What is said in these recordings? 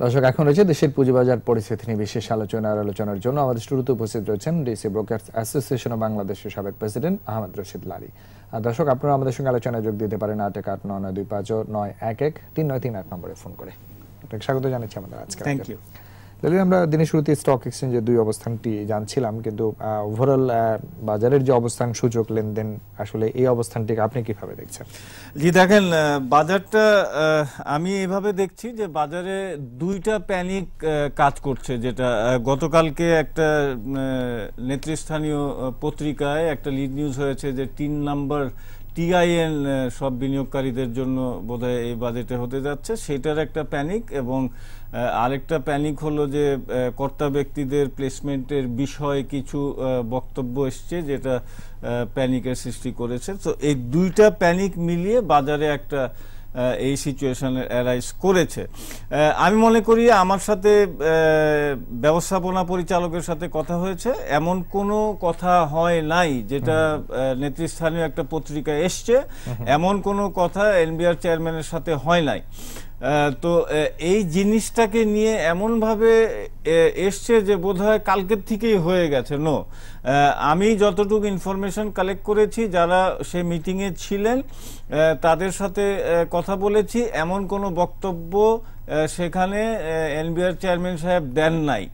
দর্শক এখন রয়েছে দেশের পুঁজিবাজার পরিস্থিতি নিয়ে বিশেষ আলোচনা আর আলোচনার জন্য আমাদের শুরুতে উপস্থিত রয়েছেন ডিসি ব্রোকার্স অ্যাসোসিয়েশন অফ বাংলাদেশের সাবেক প্রেসিডেন্ট আহমদ রশিদ লারি। আর দর্শক আপনারা আমাদের সঙ্গে আলোচনায় যোগ দিতে পারেন আট এক আট নয় নয় দুই পাঁচ নয় এক এক তিন নয় তিন এক নম্বরে ফোন করে। আপনাকে স্বাগত জানাচ্ছি আমাদের আজকে থ্যাংক ইউ তাহলে আমরা দিনের শুরুতে স্টক এক্সচেঞ্জের দুই অবস্থানটি জানছিলাম, কিন্তু ওভারঅল বাজারের যে অবস্থান সূচক লেনদেন, আসলে এই অবস্থানটিকে আপনি কীভাবে দেখছেন? জি, দেখেন বাজারটা আমি এভাবে দেখছি যে বাজারে দুইটা প্যানিক কাজ করছে, যেটা গতকালকে একটা নেতৃস্থানীয় পত্রিকায় একটা লিড নিউজ হয়েছে যে তিন নাম্বার টিআইএন সব বিনিয়োগকারীদের জন্য বোধহয় এই বাজেটে হতে যাচ্ছে। সেটার একটা প্যানিক এবং আরেকটা প্যানিক হলো যে কর্তা ব্যক্তিদের প্লেসমেন্টের বিষয়ে কিছু বক্তব্য এসছে যেটা প্যানিকের সৃষ্টি করেছে। তো এই দুইটা প্যানিক মিলিয়ে বাজারে একটা এই সিচুয়েশন অ্যারাইজ করেছে। আমি মনে করি আমার সাথে ব্যবস্থাপনা পরিচালকের সাথে কথা হয়েছে। এমন কোনো কথা হয় নাই যেটা নেতৃস্থানীয় একটা পত্রিকা এসছে। এমন কোনো কথা এনবিআর চেয়ারম্যানের সাথে হয় নাই। তো এই জিনিসটাকে নিয়ে এমনভাবে এসছে যে বোধহয় কালকের থেকেই হয়ে গেছে। নো আমি যতটুকু ইনফরমেশন কালেক্ট করেছি, যারা সে মিটিংয়ে ছিলেন তাদের সাথে কথা বলেছি। এমন কোনো বক্তব্য সেখানে এনবিআর চেয়ারম্যান সাহেব দেন নাই।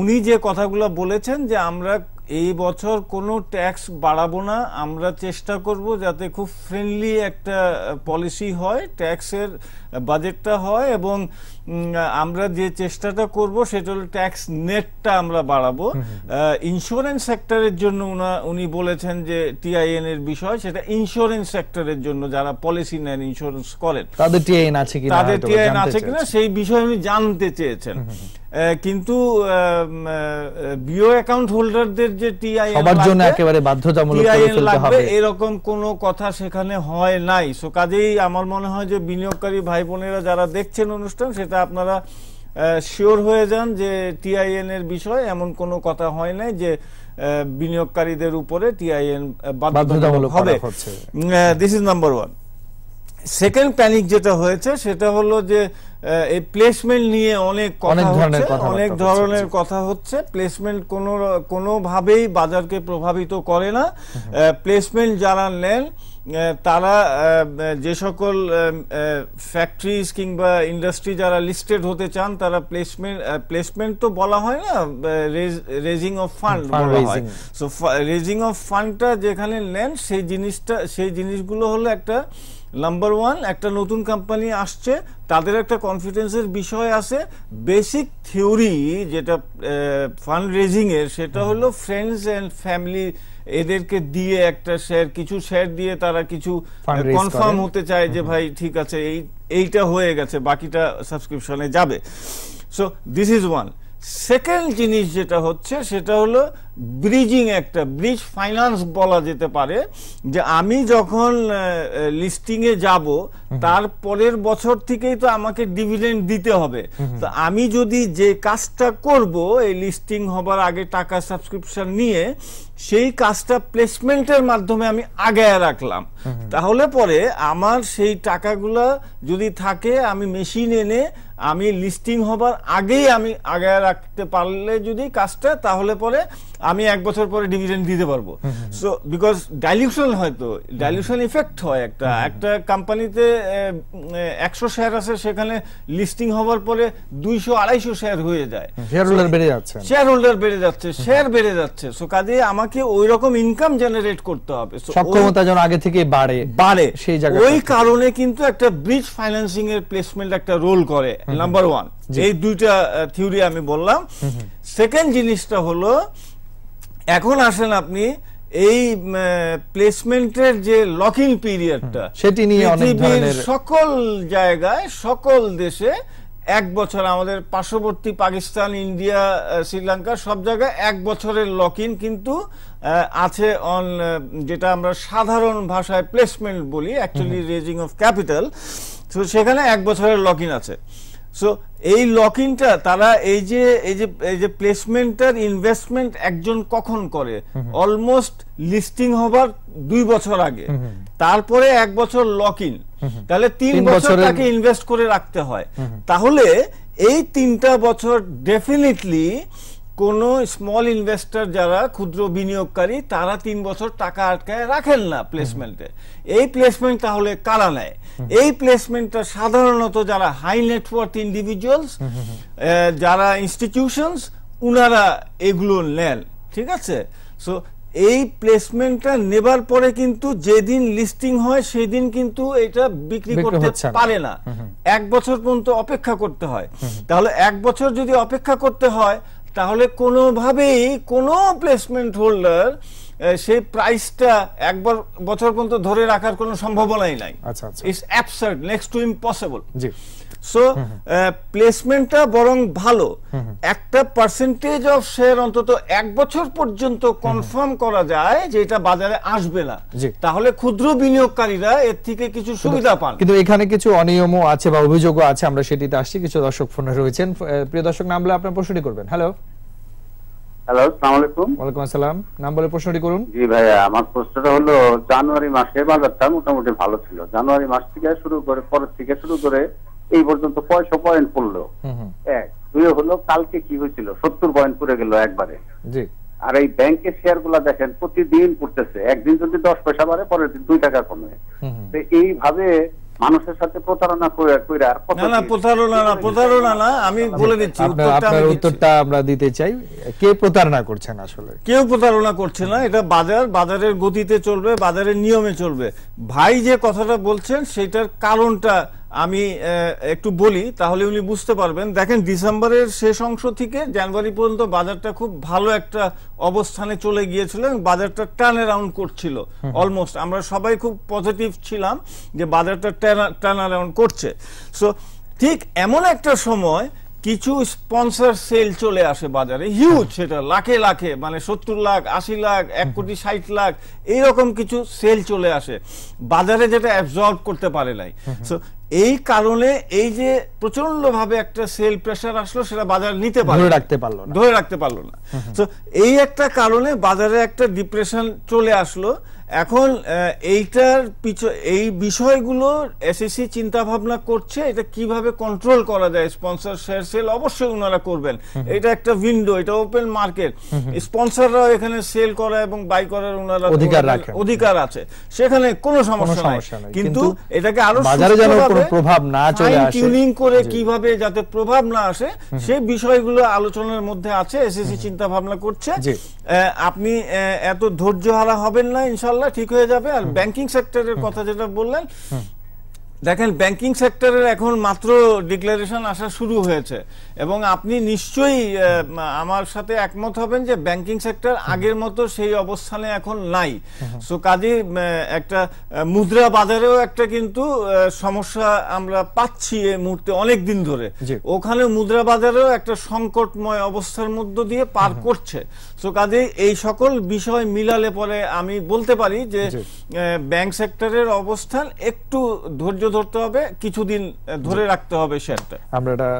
উনি যে কথাগুলো বলেছেন যে আমরা এই বছর কোনো ট্যাক্স বাড়াবো না। আমরা চেষ্টা করব যাতে খুব ফ্রেন্ডলি একটা পলিসি হয় ট্যাক্সের বাজেটটা হয় এবং আমরা যে চেষ্টাটা করব সেটা হলো ট্যাক্স নেটটা আমরা বাড়াবো। ইন্স্যুরেন্স সেক্টরের জন্য উনা- উনি বলেছেন যে টিআইএন এর বিষয় সেটা ইন্স্যুরেন্স সেক্টরের জন্য যারা পলিসি নেন ইন্স্যুরেন্স করেন। তাদের টিআইএন আছে কিনা তাদের টিআইএন আছে কিনা সেই বিষয়ে উনি জানতে চেয়েছেন। কিন্তু বিও অ্যাকাউন্ট হোল্ডারদের যে টিআইএন সবার জন্য একেবারে বাধ্যতামূলক করে ফেলতে লাগবে হবে। এরকম কোনো কথা সেখানে হয় নাই। সো কাজেই আমার মনে হয় যে বিনিয়োগকারী ভাই বোনেরা যারা দেখছেন অনুষ্ঠান সেটা আপনারা শিওর হয়ে যান যে টিআইএন এর বিষয়ে এমন কোনো কথা হয় নাই যে বিনিয়োগকারীদের উপরে টিআইএন বাধ্যতামূলক হবে। This is number one second panic যেটা হয়েছে সেটা হলো যে এই প্লেসমেন্ট নিয়ে অনেক কথা হচ্ছে অনেক ধরনের কথা হচ্ছে। প্লেসমেন্ট কোনো কোনোভাবেই বাজারকে প্রভাবিত করে না। প্লেসমেন্ট যারা নেন তারা যে সকল ফ্যাক্টরিজ কিংবা ইন্ডাস্ট্রি যারা লিস্টেড হতে চান তারা প্লেসমেন্ট প্লেসমেন্ট তো বলা হয় না রেজিং অফ ফান্ড বলা হয়। সো রেজিং অফ ফান্ডটা যেখানে নেন সেই জিনিসটা সেই জিনিসগুলো হলো একটা নাম্বার ওয়ান একটা নতুন কোম্পানি আসছে তাদের একটা কনফিডেন্সের বিষয় আছে। বেসিক থিওরি যেটা ফান্ড রেজিংয়ের সেটা হলো ফ্রেন্ডস অ্যান্ড ফ্যামিলি এদেরকে দিয়ে একটা শেয়ার কিছু শেয়ার দিয়ে তারা কিছু কনফার্ম হতে চায় যে ভাই ঠিক আছে এই এইটা হয়ে গেছে বাকিটা সাবস্ক্রিপশনে যাবে। So this is one second জিনিস যেটা হচ্ছে সেটা হলো ব্রিজিং একটা ব্রিজ ফাইন্যান্স বলা যেতে পারে যে আমি যখন লিস্টিং এ যাব তার পরের বছর থেকেই তো আমাকে ডিভিডেন্ড দিতে হবে। তো আমি যদি যে কাজটা করব এই লিস্টিং হবার আগে টাকা সাবস্ক্রিপশন নিয়ে সেই কাজটা প্লেসমেন্টের মাধ্যমে আমি আগায় রাখলাম। তাহলে পরে আমার সেই টাকাগুলা যদি থাকে আমি মেশিন এনে আমি লিস্টিং হবার আগেই আমি আগে রাখতে পারলে যদি কাজটা তাহলে পরে আমি এক বছর পরে ডিভিডেন্ড দিতে পারব। সো বিকজ ডাইলিউশন হয়তো ডাইলিউশন ইফেক্ট হয় একটা। একটা কোম্পানিতে একশো শেয়ার আছে সেখানে লিস্টিং হওয়ার পরে দুইশো আড়াইশো শেয়ার হয়ে যায়। শেয়ার হোল্ডার বেড়ে যাচ্ছে। শেয়ার হোল্ডার বেড়ে যাচ্ছে শেয়ার বেড়ে যাচ্ছে। সো কাজে আমাকে ওই রকম ইনকাম জেনারেট করতে হবে। সক্ষমতা যেন আগে থেকে বাড়ে বাড়ে। সেই জায়গা ওই কারণে কিন্তু একটা ব্রিজ ফাইন্যান্সিং এর প্লেসমেন্ট একটা রোল করে নাম্বার ওয়ান এই দুইটা থিওরি আমি বললাম। সেকেন্ড জিনিসটা হলো এখন আসেন আপনি এই প্লেসমেন্টের যে লকিং পিরিয়ডটা সেটি নিয়ে অনেক পৃথিবীর সকল জায়গায় সকল দেশে এক বছর আমাদের পার্শ্ববর্তী পাকিস্তান ইন্ডিয়া শ্রীলঙ্কা সব জায়গায় এক বছরের লক ইন কিন্তু আছে অন যেটা আমরা সাধারণ ভাষায় প্লেসমেন্ট বলি অ্যাকচুয়ালি রেজিং অফ ক্যাপিটাল তো সেখানে এক বছরের লক ইন আছে। সো এই লকিংটা তারা এই যে এই যে এই যে প্লেসমেন্টের ইনভেস্টমেন্ট একজন কখন করে? অলমোস্ট লিস্টিং হবার দুই বছর আগে। তারপরে এক বছর লক ইন তাহলে তিন তিন বছর তাকে ইনভেস্ট করে রাখতে হয়। তাহলে এই তিনটা বছর ডেফিনেটলি কোন স্মল ইনভেস্টর যারা ক্ষুদ্র বিনিয়োগকারী তারা তিন বছর টাকা আটকায় রাখেন না প্লেসমেন্টে এই প্লেসমেন্ট তাহলে কারা নেয়? এই প্লেসমেন্টটা সাধারণত যারা হাই নেটওয়ার্থ ইন্ডিভিজুয়ালস যারা ইনস্টিটিউশনস উনারা এগুলো নেন ঠিক আছে? সো এই প্লেসমেন্টটা নেবার পরে কিন্তু যেদিন লিস্টিং হয় সেদিন কিন্তু এটা বিক্রি বিক্রি করতে পারে না। এক বছর পর্যন্ত অপেক্ষা করতে হয়। তাহলে এক বছর যদি অপেক্ষা করতে হয় তাহলে কোনোভাবেই কোনো প্লেসমেন্ট হোল্ডার সেই প্রাইসটা একবার বছর পর্যন্ত ধরে রাখার কোনো সম্ভাবনাই নাই। আচ্ছা। It's absurd next to impossible G. So প্লেসমেন্টটা বরং ভালো। একটা পার্সেন্টেজ অফ শেয়ার অন্তত এক বছর পর্যন্ত কনফার্ম করা যায় যে এটা বাজারে আসবে না। তাহলে ক্ষুদ্র বিনিয়োগকারীরা এর থেকে কিছু সুবিধা পান। কিন্তু এখানে কিছু অনিয়মও আছে বা অভিযোগও আছে আমরা সেটিতে আসছি। কিছু দর্শক ফোনে রয়েছেন। প্রিয় দর্শক নাম বলে আপনার প্রশ্নটি করবেন। হ্যালো হ্যালো আসসালামু আলাইকুম ওয়ালাইকুম আসসালাম। নাম বলে প্রশ্নটি করুন। জি ভাইয়া আমার প্রশ্নটা হলো জানুয়ারি মাসে বাজারটা মোটামুটি ভালো ছিল। জানুয়ারি মাস থেকে শুরু করে পরের থেকে শুরু করে এই পর্যন্ত পয়সা পয়েন্ট পড়ল। এক। দুই হলো কালকে কি হয়েছিল? সত্তর পয়েন্ট পড়ে গেল একবারে। জি। আর এই ব্যাংকের শেয়ারগুলা দেখেন প্রতিদিন পড়তেছে। একদিন যদি দশ পয়সা বাড়ে পরের দিন দুই টাকা কমে। এইভাবে মানুষের সাথে প্রতারণা না না প্রতারণা না প্রতারণা না আমি বলে দিচ্ছি আপনার উত্তরটা আমরা দিতে চাই। কে প্রতারণা করছেন আসলে? কেউ প্রতারণা করছে না এটা বাজার বাজারের গতিতে চলবে বাজারের নিয়মে চলবে। ভাই যে কথাটা বলছেন সেটার কারণটা আমি একটু বলি তাহলে উনি বুঝতে পারবেন। দেখেন ডিসেম্বরের শেষ অংশ থেকে জানুয়ারি পর্যন্ত বাজারটা খুব ভালো একটা অবস্থানে চলে গিয়েছিল এবং বাজারটা টার্ন অ্যারাউন্ড করছিল অলমোস্ট আমরা সবাই খুব পজিটিভ ছিলাম যে বাজারটা টার্ন অ্যারাউন্ড করছে। সো ঠিক এমন একটা সময় কিছু স্পন্সর সেল চলে আসে বাজারে। হিউজ সেটা লাখে লাখে মানে সত্তর লাখ আশি লাখ এক কোটি ষাট লাখ এইরকম কিছু সেল চলে আসে। বাজারে যেটা অ্যাবজর্ব করতে পারে নাই। সো এই কারণে এই যে প্রচণ্ড ভাবে একটা সেল প্রেশার আসলো সেটা বাজার নিতে পারল ধরে রাখতে পারল না। ধরে রাখতে পারল না। তো এই একটা কারণে বাজারে একটা ডিপ্রেশন চলে আসলো। এখন এইটার পিছ এই বিষয়গুলো এসএসসি চিন্তা ভাবনা করছে এটা কীভাবে কন্ট্রোল করা যায় স্পন্সর শেয়ার সেল অবশ্যই ওনারা করবেন। এটা একটা উইন্ডো এটা ওপেন মার্কেট স্পন্সররাও এখানে সেল করা এবং বাই করার ওনারা অধিকার রাখেন। অধিকার আছে। সেখানে কোনো সমস্যা নাই। কিন্তু এটাকে আরও বাজারে যেন কোনো প্রভাব না চলে আসে। tuning করে কীভাবে যাতে প্রভাব না আসে সেই বিষয়গুলো আলোচনার মধ্যে আছে এসএসসি চিন্তা ভাবনা করছে। আপনি এত ধৈর্য হারা হবেন না ইনশাল্লাহ ঠিক হয়ে যাবে আর ব্যাংকিং সেক্টরের কথা যেটা বললেন দেখেন ব্যাংকিং সেক্টরের এখন মাত্র ডিক্লারেশন আসা শুরু হয়েছে এবং আপনি নিশ্চয়ই আমার সাথে একমত হবেন যে ব্যাংকিং সেক্টর আগের মতো সেই অবস্থানে এখন নাই। সো কাজে একটা মুদ্রা বাজারেও একটা কিন্তু সমস্যা আমরা পাচ্ছি এই মুহূর্তে অনেক দিন ধরে ওখানে মুদ্রা বাজারেও একটা সংকটময় অবস্থার মধ্য দিয়ে পার করছে। সো কাজে এই সকল বিষয় মিলালে পরে আমি বলতে পারি যে। ব্যাংক সেক্টরের অবস্থান একটু ধৈর্য ধরতে হবে কিছুদিন ধরে রাখতে হবে শেয়ারটা আমরা এটা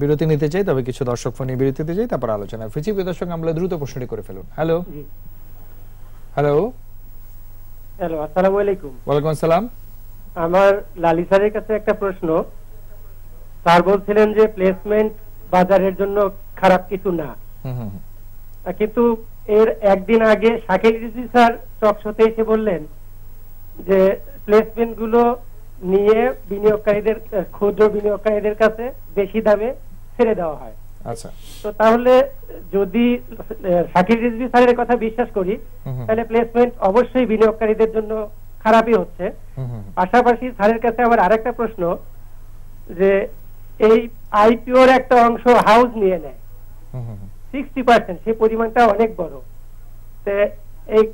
বিরতি নিতে চাই তবে কিছু দর্শক ফোনে বিরতিতে চাই তারপর আলোচনা প্রিয় দর্শক আমরা দ্রুত প্রশ্নটি করে ফেলুন। হ্যালো হ্যালো হ্যালো আসসালামু আলাইকুম। ওয়ালাইকুম আসসালাম। আমার লালি স্যারের কাছে একটা প্রশ্ন। স্যার বলছিলেন যে প্লেসমেন্ট বাজারের জন্য খারাপ কিছু না। হুম হুম। কিন্তু এর একদিন আগে শাকিল রিজভী স্যার টকশোতে এসে বললেন যে প্লেসমেন্টগুলো নিয়ে বিনিয়োগকারীদের ক্ষুদ্র বিনিয়োগকারীদের কাছে বেশি দামে ছেড়ে দেওয়া হয় আচ্ছা তো তাহলে যদি শাকিল রিজভী স্যারের কথা বিশ্বাস করি। তাহলে প্লেসমেন্ট অবশ্যই বিনিয়োগকারীদের জন্য খারাপই হচ্ছে। পাশাপাশি স্যারের কাছে আবার আরেকটা প্রশ্ন যে এই আইপিওর একটা অংশ হাউস নিয়ে নেয়। সিক্সটি পার্সেন্ট সেই পরিমাণটা অনেক বড়। তো এই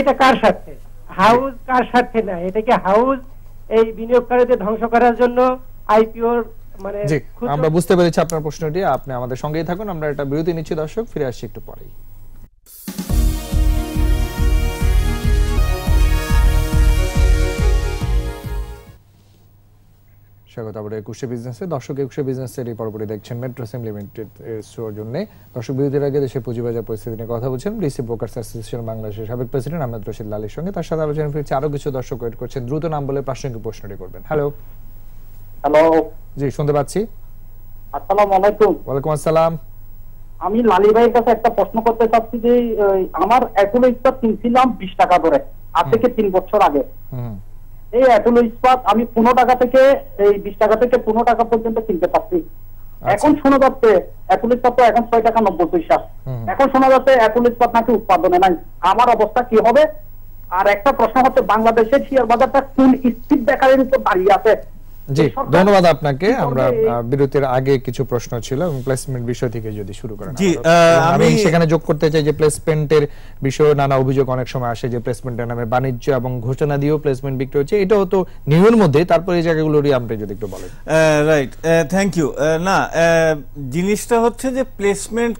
এটা কার স্বার্থে? হাউস কার স্বার্থে না? এটাকে হাউস এই বিনিয়োগকারীদের ধ্বংস করার জন্য আইপিওর মানে জি আমরা বুঝতে পেরেছি আপনার প্রশ্নটি। আপনি আমাদের সঙ্গেই থাকুন আমরা একটা বিরতি নিচ্ছি দর্শক ফিরে আসছি একটু পরেই। স্বাগত আবার একুশে বিজনেসে দর্শক একুশে বিজনেসের এই পরপরই দেখছেন মেট্রো সিম লিমিটেড শোর জন্য। দর্শক বিরতির আগে দেশের পুঁজিবাজার পরিস্থিতি নিয়ে কথা বলছেন ডিসি ব্রোকার্স অ্যাসোসিয়েশন বাংলাদেশের সাবেক প্রেসিডেন্ট আহমেদ রশিদ লালের সঙ্গে। তার সাথে আলোচনা ফিরছে আরও কিছু দর্শক ওয়েট করছেন। দ্রুত নাম বলে প্রাসঙ্গিক প্রশ্নটি করবেন। হ্যালো হ্যালো জি শুনতে পাচ্ছি। আসসালামু আলাইকুম। ওয়ালাইকুম আসসালাম। আমি লালি ভাইয়ের কাছে একটা প্রশ্ন করতে চাচ্ছি যে আমার ইস্পাত কিনছিলাম বিশ টাকা ধরে আজ থেকে তিন বছর আগে। হুম। এই অ্যাপোলো ইস্পাত আমি পনেরো টাকা থেকে এই বিশ টাকা থেকে পনেরো টাকা পর্যন্ত কিনতে পারছি। এখন শোনা যাচ্ছে অ্যাপোলো ইস্পাত তো এখন ছয় টাকা নব্বই পয়সা। এখন শোনা যাচ্ছে অ্যাপোলো ইস্পাত নাকি উৎপাদনে নাই। আমার অবস্থা কি হবে? আর একটা প্রশ্ন হচ্ছে বাংলাদেশের শেয়ার বাজারটা কোন স্থির দেখারের উপর দাঁড়িয়ে আছে? জি ধন্যবাদ আপনাকে। আমরা বিরতির আগে কিছু প্রশ্ন ছিল এবং প্লেসমেন্ট বিষয় থেকে যদি শুরু করেন। জি, আমি সেখানে যোগ করতে চাই যে প্লেসমেন্টের বিষয়ে নানা অভিযোগ অনেক সময় আসে যে প্লেসমেন্টের নামে বাণিজ্য এবং ঘোষণা দিয়েও প্লেসমেন্ট বিক্রি হচ্ছে। এটাও তো নিয়মের মধ্যে তারপরে এই জায়গাগুলোরই আপনি যদি একটু বলেন। রাইট থ্যাংক ইউ না আহ, জিনিসটা হচ্ছে যে প্লেসমেন্ট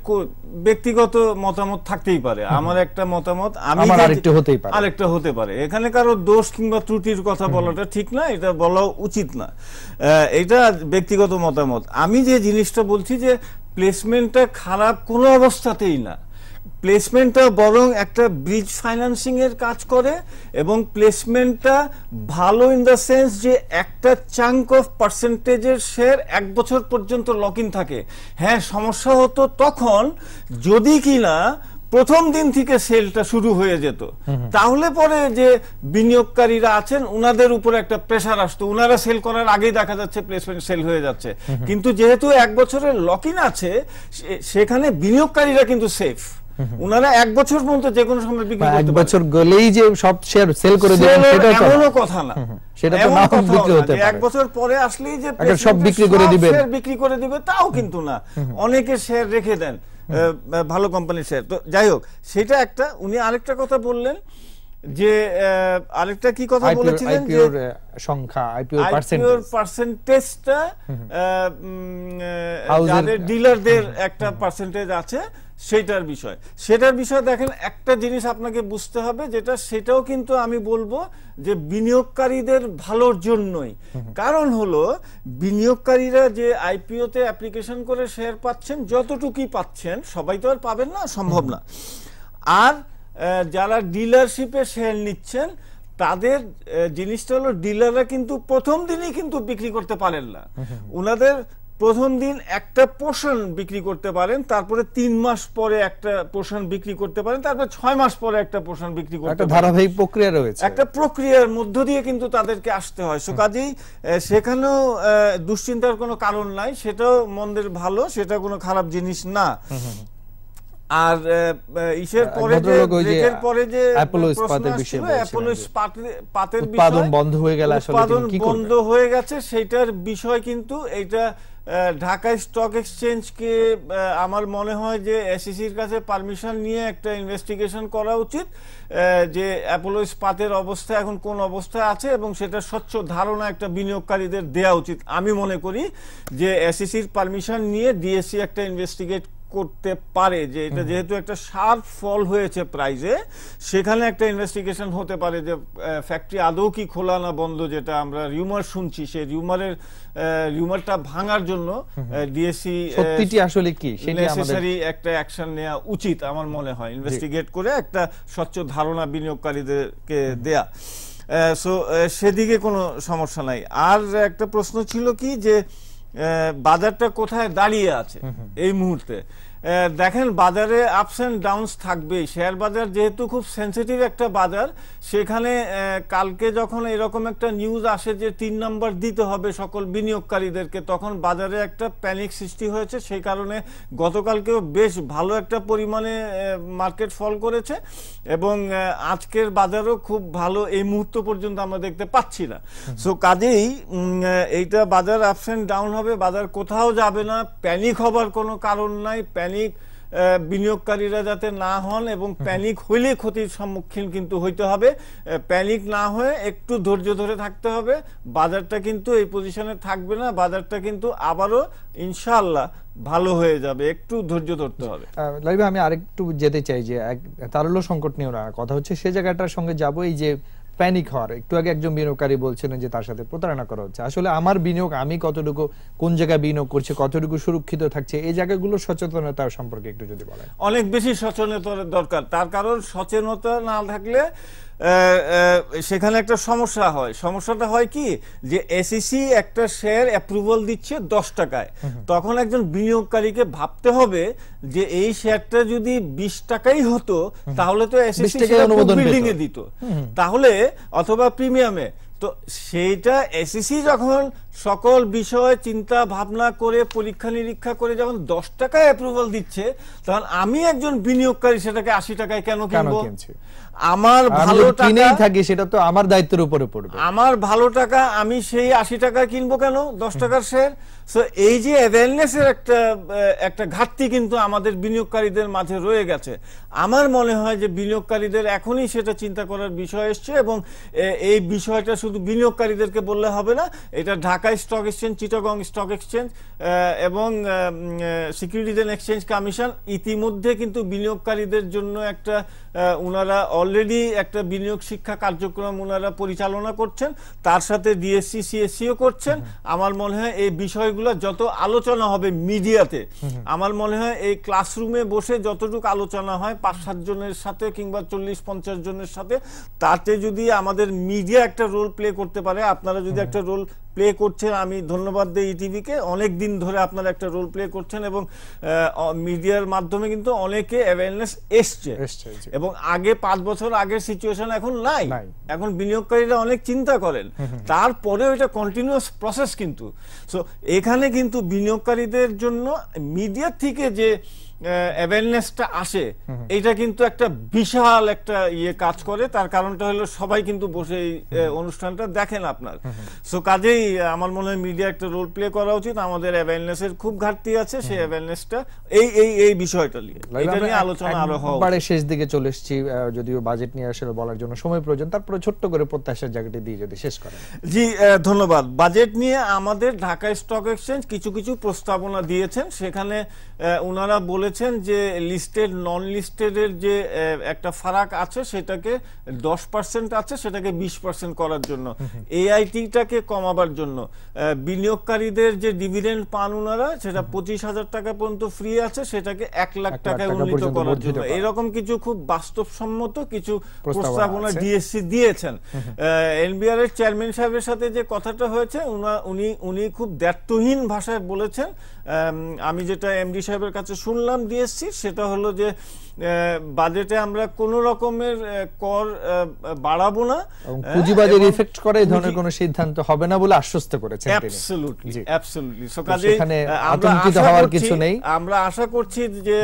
ব্যক্তিগত মতামত থাকতেই পারে। আমার একটা মতামত আমি আরেকটা হতেই পারে। আরেকটা হতে পারে। এখানে কারও দোষ কিংবা ত্রুটির কথা বলাটা ঠিক না এটা বলা উচিত না। এটা ব্যক্তিগত মতামত। আমি যে জিনিসটা বলছি যে প্লেসমেন্টটা খারাপ কোনো অবস্থাতেই না। প্লেসমেন্টটা বরং একটা ব্রিজ ফাইন্যান্সিং এর কাজ করে এবং প্লেসমেন্টটা ভালো ইন দ্য সেন্স যে একটা চাঙ্ক অফ পার্সেন্টেজের শেয়ার এক বছর পর্যন্ত লক ইন থাকে। হ্যাঁ সমস্যা হতো তখন, যদি কিনা প্রথম দিন থেকে সেলটা শুরু হয়ে যেত। তাহলে পরে যে বিনিয়োগকারীরা আছেন উনাদের উপরে একটা প্রেশার আসতো। উনারা সেল করার আগেই দেখা যাচ্ছে প্লেসমেন্ট সেল হয়ে যাচ্ছে। কিন্তু যেহেতু এক বছরের লক ইন আছে সেখানে বিনিয়োগকারীরা কিন্তু সেফ উনারা এক বছর পর্যন্ত যে কোনো সময় বিক্রি এক করতে পারে। বছর গলেই যে সব শেয়ার সেল করে দেবেন তো এমনও কথা না। সেটা তো নাও বিক্রি হতে পারে। এক বছর পরে আসলেই যে সব বিক্রি করে দিবেন। শেয়ার বিক্রি করে দিবে তাও কিন্তু না। অনেকে শেয়ার রেখে দেন। ভালো কোম্পানির শেয়ার তো যাই হোক সেটা একটা উনি আরেকটা কথা বললেন যে আরেকটা কি কথা বলেছিলেন যে সংখ্যা আইপিও পার্সেন্টেজ পার্সেন্টেজটা যাদের ডিলারদের একটা পার্সেন্টেজ আছে সেটার বিষয়। সেটার বিষয় দেখেন একটা জিনিস আপনাকে বুঝতে হবে যেটা সেটাও কিন্তু আমি বলব যে বিনিয়োগকারীদের ভালোর জন্যই। কারণ হলো বিনিয়োগকারীরা যে আইপিওতে অ্যাপ্লিকেশন করে শেয়ার পাচ্ছেন যতটুকুই পাচ্ছেন সবাই তো আর পাবেন না সম্ভব না। আর যারা ডিলারশিপে শেয়ার নিচ্ছেন তাদের জিনিসটা হলো ডিলাররা কিন্তু প্রথম দিনই কিন্তু বিক্রি করতে পারেন না। উনাদের প্রথম দিন একটা পোর্শন বিক্রি করতে পারেন তারপরে তিন মাস পরে একটা পোর্শন বিক্রি করতে পারেন তারপরে ছয় মাস পরে একটা পোর্শন বিক্রি করতে একটা ধারাবাহিক প্রক্রিয়া রয়েছে। একটা প্রক্রিয়ার মধ্য দিয়ে কিন্তু তাদেরকে আসতে হয়। সো কাজেই সেখানেও দুশ্চিন্তার কোনো কারণ নাই সেটাও মন্দের ভালো সেটা কোনো খারাপ জিনিস না। আর ইসের পরে যে ব্রেকের পরে যে অ্যাপোলো ইস্পাতের বিষয়ে অ্যাপোলো উৎপাদন বন্ধ হয়ে গেলে আসলে কি? বন্ধ হয়ে গেছে সেটার বিষয় কিন্তু এটা ঢাকা স্টক এক্সচেঞ্জকে আমার মনে হয় যে এসিসির কাছে পারমিশন নিয়ে একটা ইনভেস্টিগেশন করা উচিত যে অ্যাপোলো ইস্পাতের অবস্থা এখন কোন অবস্থায় আছে এবং সেটা স্বচ্ছ ধারণা একটা বিনিয়োগকারীদের দেয়া উচিত। আমি মনে করি যে এসিসির পারমিশন নিয়ে ডিএসসি একটা ইনভেস্টিগেট করতে পারে যে এটা যেহেতু একটা শার্প ফল হয়েছে প্রাইজে সেখানে একটা ইনভেস্টিগেশন হতে পারে যে ফ্যাক্টরি আদৌ কি খোলা না বন্ধ যেটা আমরা রিউমার শুনছি। সেই রিউমারের রিউমারটা ভাঙার জন্য ডিএসসি সত্যিটি আসলে কি? নেসেসারি একটা অ্যাকশন নেওয়া উচিত আমার মনে হয় ইনভেস্টিগেট করে একটা স্বচ্ছ ধারণা বিনিয়োগকারীদেরকে দেয়া। সো সেদিকে কোনো সমস্যা নাই। আর একটা প্রশ্ন ছিল কি যে বাজারটা কোথায় দাঁড়িয়ে আছে এই মুহূর্তে? দেখেন বাজারে আপস অ্যান্ড ডাউনস থাকবেই। শেয়ার বাজার যেহেতু খুব সেন্সিটিভ একটা বাজার সেখানে কালকে যখন এরকম একটা নিউজ আসে যে তিন নম্বর দিতে হবে সকল বিনিয়োগকারীদেরকে তখন বাজারে একটা প্যানিক সৃষ্টি হয়েছে। সেই কারণে গতকালকেও বেশ ভালো একটা পরিমাণে মার্কেট ফল করেছে এবং আজকের বাজারও খুব ভালো এই মুহূর্ত পর্যন্ত আমরা দেখতে পাচ্ছি না। সো কাজেই এইটা বাজার আপস অ্যান্ড ডাউন হবে। বাজার কোথাও যাবে না প্যানিক হবার কোনো কারণ নাই। প্যানিক বিনিয়োগকারীরা যাতে না হন এবং প্যানিক হইলে ক্ষতির সম্মুখীন কিন্তু হইতে হবে। প্যানিক না হয়ে একটু ধৈর্য ধরে থাকতে হবে। বাজারটা কিন্তু এই পজিশনে থাকবে না। বাজারটা কিন্তু আবারও ইনশাআল্লাহ ভালো হয়ে যাবে। একটু ধৈর্য ধরতে হবে। লাইভে আমি আরেকটু যেতে চাই যে এক তারল্য সংকট নিয়ে না কথা হচ্ছে সে জায়গাটার সঙ্গে যাব। এই যে প্যানিক হওয়ার একটু আগে একজন বিনিয়োগকারী বলছিলেন যে তার সাথে প্রতারণা করা হচ্ছে। আসলে আমার বিনিয়োগ, আমি কতটুকু, কোন জায়গায় বিনিয়োগ করছি, কতটুকু সুরক্ষিত থাকছে, এই জায়গাগুলো সচেতনতা সম্পর্কে একটু যদি বলেন। অনেক বেশি সচেতনতার দরকার। তার কারণ সচেতনতা না থাকলে সেখানে একটা সমস্যা হয়। সমস্যাটা হয় কি? যে এসিসি একটা শেয়ার অ্যাপ্রুভাল দিচ্ছে দশ টাকায়। তখন একজন বিনিয়োগকারীকে ভাবতে হবে যে এই শেয়ারটা যদি বিশ টাকাই হতো তাহলে তো এসিসি। বিল্ডিং এ দিত। তাহলে অথবা প্রিমিয়ামে তো সেইটা এসিসি যখন সকল বিষয় চিন্তা ভাবনা করে পরীক্ষা নিরীক্ষা করে যখন দশ টাকায় অ্যাপ্রুভাল দিচ্ছে তখন আমি একজন বিনিয়োগকারী সেটাকে আশি টাকায় কেন কেন কিনবো? আমার ভালো কিনেই টাকা থাকি সেটা তো আমার দায়িত্বের উপরে পড়বে। আমার ভালো টাকা আমি সেই আশি টাকা কিনবো কেন? দশ টাকার শেয়ার সো এই যে অ্যাওয়ারনেস এর একটা একটা ঘাটতি কিন্তু আমাদের বিনিয়োগকারীদের মাঝে রয়ে গেছে। আমার মনে হয় যে বিনিয়োগকারীদের এখনই সেটা চিন্তা করার বিষয় এসছে এবং এই বিষয়টা শুধু বিনিয়োগকারীদেরকে বললে হবে না এটা Dhaka stock exchange Chittagong stock exchange এবং সিকিউরিটিজ অ্যান্ড এক্সচেঞ্জ কমিশন ইতিমধ্যে কিন্তু বিনিয়োগকারীদের জন্য একটা ওনারা অলরেডি একটা বিনিয়োগ শিক্ষা কার্যক্রম ওনারা পরিচালনা করছেন। তার সাথে ডিএসসি সিএসসিও করছেন। আমার মনে হয় এই বিষয়গুলো যত আলোচনা হবে মিডিয়াতে আমার মনে হয় এই ক্লাসরুমে বসে যতটুকু আলোচনা হয় পাঁচ সাত জনের সাথে কিংবা চল্লিশ পঞ্চাশ জনের সাথে তাতে যদি আমাদের মিডিয়া একটা রোল প্লে করতে পারে আপনারা যদি একটা রোল প্লে করছেন আমি ধন্যবাদ দিই ইটিভিকে অনেক দিন ধরে আপনারা একটা রোল প্লে করছেন এবং মিডিয়ার মাধ্যমে কিন্তু অনেকে অ্যাওয়ারনেস এসছে। এবং আগে পাঁচ বছর আগের সিচুয়েশন এখন নাই। এখন বিনিয়োগকারীরা অনেক চিন্তা করেন। তারপরেও এটা কন্টিনিউয়াস প্রসেস কিন্তু। সো এখানে কিন্তু বিনিয়োগকারীদের জন্য মিডিয়া থেকে যে অ্যাওয়ারনেসটা আসে। এটা কিন্তু একটা বিশাল একটা ইয়ে কাজ করে। তার কারণটা হলো সবাই কিন্তু বসে এই অনুষ্ঠানটা দেখেন আপনার। সো কাজেই আমার মনে হয় মিডিয়া একটা রোল প্লে করা উচিত। আমাদের অ্যাওয়ারনেস এর খুব ঘাটতি আছে সেই অ্যাওয়ারনেসটা এই এই এই বিষয়টা নিয়ে। এটা নিয়ে আলোচনা আরও উচিত। একবারে শেষ দিকে চলে এসেছি যদিও বাজেট নিয়ে আসলে বলার জন্য সময় প্রয়োজন। তারপরে ছোট্ট করে প্রত্যাশার জায়গাটি দিয়ে যদি শেষ করেন। জি ধন্যবাদ। বাজেট নিয়ে আমাদের ঢাকা স্টক এক্সচেঞ্জ কিছু কিছু প্রস্তাবনা দিয়েছেন। সেখানে ওনারা বলেছেন যে লিস্টেড নন লিস্টেডের যে একটা ফারাক আছে সেটাকে দশ পার্সেন্ট আছে সেটাকে বিশ পার্সেন্ট করার জন্য। এআইটিটাকে কমাবার জন্য। বিনিয়োগকারীদের যে ডিভিডেন্ড পান ওনারা সেটা পঁচিশ হাজার টাকা পর্যন্ত ফ্রি আছে সেটাকে এক লাখ টাকায় টাকা উন্নীত করার জন্য। এরকম কিছু খুব বাস্তবসম্মত কিছু প্রস্তাবনা। ডিএসসি দিয়েছেন। এনবিআর এর চেয়ারম্যান সাহেবের সাথে যে কথাটা হয়েছে উনা- উনি উনি খুব দ্ব্যর্থহীন ভাষায় বলেছেন আম, আমি যেটা এমডি সাহেবের কাছে শুনলাম ডিএসসি সেটা হলো যে বাজেটে আমরা কোন রকমের কর বাড়াবো না। হ্যাঁ, ইফেক্ট করে এই ধরনের কোনো সিদ্ধান্ত হবে না বলে আশ্বস্ত করেছেন তিনি অ্যাবসলিউটলি অ্যাবসলিউটলি সো কাজেই আমরা আতঙ্কিত আশা হওয়ার কিছু নেই। আমরা আশা করছি যে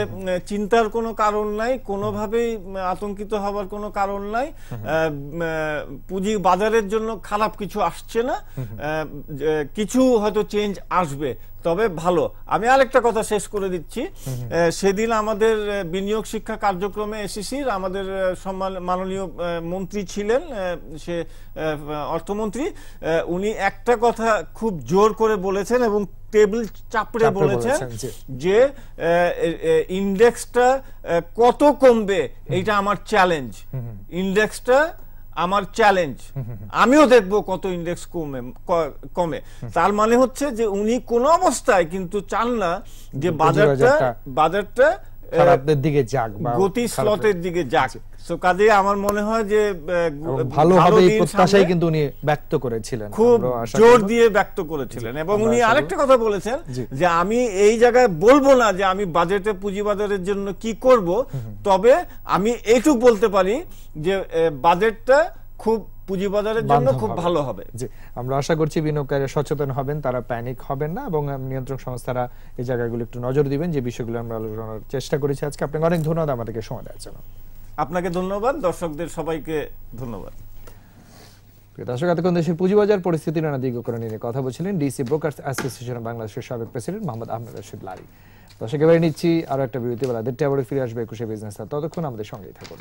চিন্তার কোনো কারণ নাই কোনোভাবেই আতঙ্কিত হওয়ার কোনো কারণ নাই। পুঁজি বাজারের জন্য খারাপ কিছু আসছে না। কিছু হয়তো চেঞ্জ আসবে। তবে ভালো। আমি আরেকটা কথা শেষ করে দিচ্ছি। সেদিন আমাদের বিনিয়োগ শিক্ষা কার্যক্রমে এসিসির আমাদের সম্মান মাননীয় মন্ত্রী ছিলেন সে অর্থমন্ত্রী। উনি একটা কথা খুব জোর করে বলেছেন এবং টেবিল চাপড়ে বলেছেন, যে ইন্ডেক্সটা কত কমবে এটা আমার চ্যালেঞ্জ। ইন্ডেক্সটা আমার চ্যালেঞ্জ আমিও দেখব কত ইন্ডেক্স কমে কমে। তার মানে হচ্ছে যে উনি কোন অবস্থায় কিন্তু চান না যে বাজারটা বাজারটা খারাপদের দিকে যাক গতি স্লটের দিকে যাক। সো কাজে আমার মনে হয় যে ভালো হবে এই প্রত্যাশাই কিন্তু উনি ব্যক্ত করেছিলেন। খুব জোর দিয়ে ব্যক্ত করেছিলেন। এবং উনি আরেকটা কথা বলেছেন যে আমি এই জায়গায় বলব না যে আমি বাজেটে পুঁজিবাজারের জন্য কি করব। তবে আমি এইটুক বলতে পারি যে বাজেটটা খুব পুঁজিবাজারের জন্য খুব ভালো হবে। জি আমরা আশা করছি বিনিয়োগকারীরা সচেতন হবেন তারা প্যানিক হবেন না এবং নিয়ন্ত্রক সংস্থারা এই জায়গাগুলো একটু নজর দিবেন যে বিষয়গুলো আমরা আলোচনার চেষ্টা করেছি আজকে। আপনাকে অনেক ধন্যবাদ আমাদেরকে সময় দেওয়ার জন্য। আপনাকে ধন্যবাদ দর্শকদের সবাইকে ধন্যবাদ। দর্শক এতক্ষণ দেশের পুঁজিবাজার পরিস্থিতি নানা দিগকরণ নিয়ে কথা বলছিলেন ডিসি ব্রোকার্স অ্যাসোসিয়েশন বাংলাদেশের সাবেক প্রেসিডেন্ট মোহাম্মদ আহমেদ রশিদ লারি। দর্শক এবারে নিচ্ছি আরও একটা বিরতি বেলা। দেড়টা আবার ফিরে আসবে একুশে বিজনেস। ততক্ষণ আমাদের সঙ্গেই থাকুন।